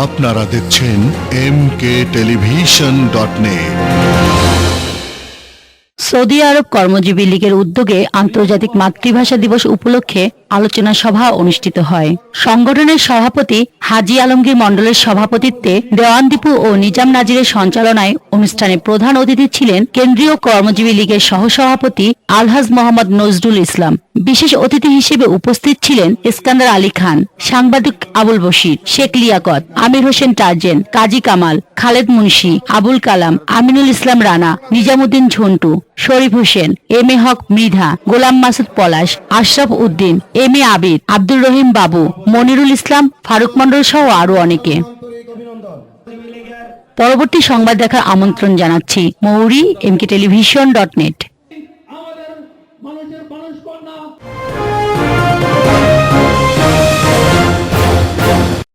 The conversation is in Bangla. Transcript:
আপনারা দেখছেন M K television dot net Saudi Arab কর্মজীবী লীগের উদ্যোগে আন্তর্জাতিক মাতৃভাষা দিবস উপলক্ষে আলোচনা সভা অনুষ্ঠিত হয়। সংগঠনের সভাপতি হাজি আলমগীর মণ্ডলের সভাপতিত্বে দেওয়ানদীপু ও নিজাম নাজিরের সঞ্চালনায় অনুষ্ঠানে প্রধান অতিথি ছিলেন কেন্দ্রীয় কর্মজীবী লীগের সহসভাপতি আলহাজ মোহাম্মদ নজরুল ইসলাম। বিশেষ অতিথি হিসেবে উপস্থিত ছিলেন ইস্কান্দার আলী খান, সাংবাদিক Abul Bashir, Sheikh Liaquat, Amir Hossain Tarzan, Kazi Kamal, Khaled Munshi, Abul Kalam, Aminul Islam Rana, Nizamuddin Jhantu, Sharif Hossain, M A Haque Mridha, Golam Masud Palash, Ashraf Uddin, M A Abid, Abdur Rahim Babu, Monirul Islam, Faruk Mondal সহ আরও অনেকে। পরবর্তী সংবাদ দেখার আমন্ত্রণ জানাচ্ছি মৌরি এমকে টেলিভিশন ডট নেট। মানুষ কন্যা